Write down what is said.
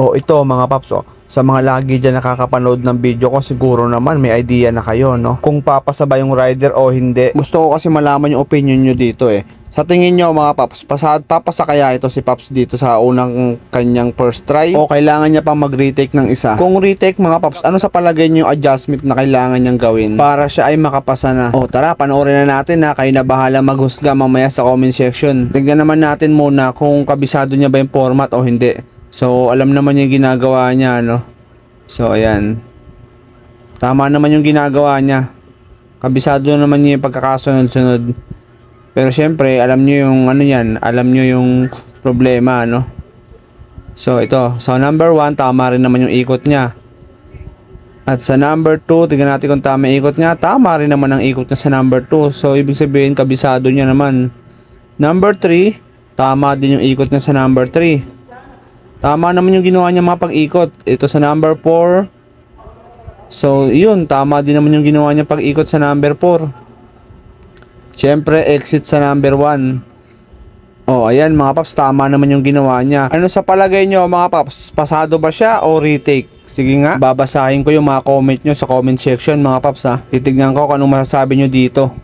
O ito mga paps, oh, sa mga lagi dyan nakakapanood ng video ko, siguro naman may idea na kayo, no? Kung papasa ba yung rider o hindi. Gusto ko kasi malaman yung opinion nyo dito eh. Sa tingin nyo mga paps, pasad, papasa kaya ito si paps dito sa unang kanyang first try? O kailangan niya pang mag-retake ng isa? Kung retake mga paps, ano sa palagay nyo yung adjustment na kailangan niyang gawin para siya ay makapasa na? O tara, panoorin na natin na kayo na bahala maghusga mamaya sa comment section. Tingnan naman natin muna kung kabisado niya ba yung format o hindi. So, alam naman yung ginagawa niya, no? So, ayan. Tama naman yung ginagawa niya. Kabisado naman niya yung pagkakasunod-sunod. Pero syempre, alam niyo yung ano yan, alam niyo yung problema, no? So, ito. So, number 1, tama rin naman yung ikot niya. At sa number 2, tingnan natin kung tama ikot niya. Tama rin naman ang ikot niya sa number 2. So, ibig sabihin, kabisado niya naman. Number 3, tama din yung ikot niya sa number 3. Tama naman yung ginawa niya mga pag-ikot. Ito sa number 4. So, yun. Tama din naman yung ginawa niya pag-ikot sa number 4. Siyempre, exit sa number 1. Oh, ayan mga paps, tama naman yung ginawa niya. Ano sa palagay nyo mga paps? Pasado ba siya o retake? Sige nga, babasahin ko yung mga comment nyo sa comment section mga paps ha. Titignan ko kung anong masasabi nyo dito.